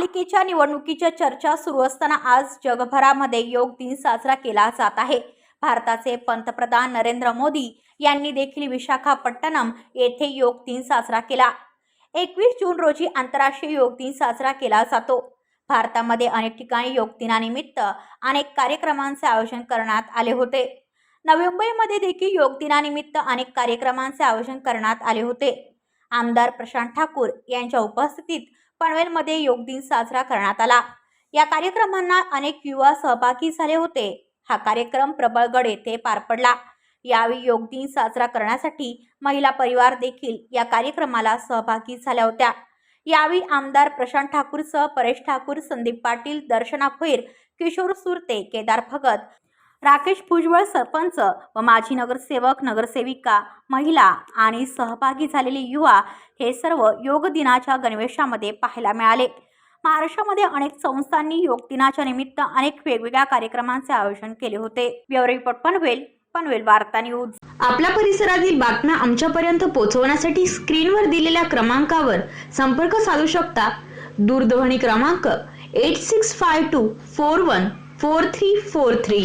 महापालिकेच्या निवडणुकीच्या चर्चा सुरू असताना आज जगभरामध्ये योग दिन साजरा केला जात आहे. भारताचे पंतप्रधान नरेंद्र मोदी यांनी देखील विशाखापट्टणम येथे योग दिन साजरा केला. एकवीस जून रोजी आंतरराष्ट्रीय योग दिन साजरा केला जातो. भारतामध्ये अनेक ठिकाणी योग दिनानिमित्त अनेक कार्यक्रमांचे आयोजन करण्यात आले होते. नवी मुंबईमध्ये देखील योग दिनानिमित्त अनेक कार्यक्रमांचे आयोजन करण्यात आले होते. आमदार प्रशांत ठाकूर यांच्या उपस्थितीत पनवेलमध्ये योग दिन साजरा करण्यात आला. या कार्यक्रमांना अनेक युवा सहभागी झाले होते. हा कार्यक्रम प्रबळगड येथे पार पडला. यावेळी योग दिन साजरा करण्यासाठी महिला परिवार देखील या कार्यक्रमाला सहभागी झाल्या होत्या. यावेळी आमदार प्रशांत ठाकूरसह परेश ठाकूर संदीप पाटील दर्शना भोईर किशोर सुरते केदार भगत राकेश भुजबळ सरपंच व माजी नगरसेवक नगरसेविका महिला आणि सहभागी झालेले युवा हे सर्व योग दिनाच्या गणवेशामध्ये पाहायला मिळाले. महाराष्ट्रामध्ये अनेक संस्थांनी योग दिनाच्या निमित्त अनेक वेगवेगळ्या कार्यक्रमांचे आयोजन केले होते. रिपोर्ट पनवेल पनवेल वार्ता न्यूज. आपल्या परिसरातील बातम्या आमच्यापर्यंत पोहोचवण्यासाठी स्क्रीनवर दिलेल्या क्रमांकावर संपर्क साधू शकता. दूरध्वनी क्रमांक eight six five two four one four three four three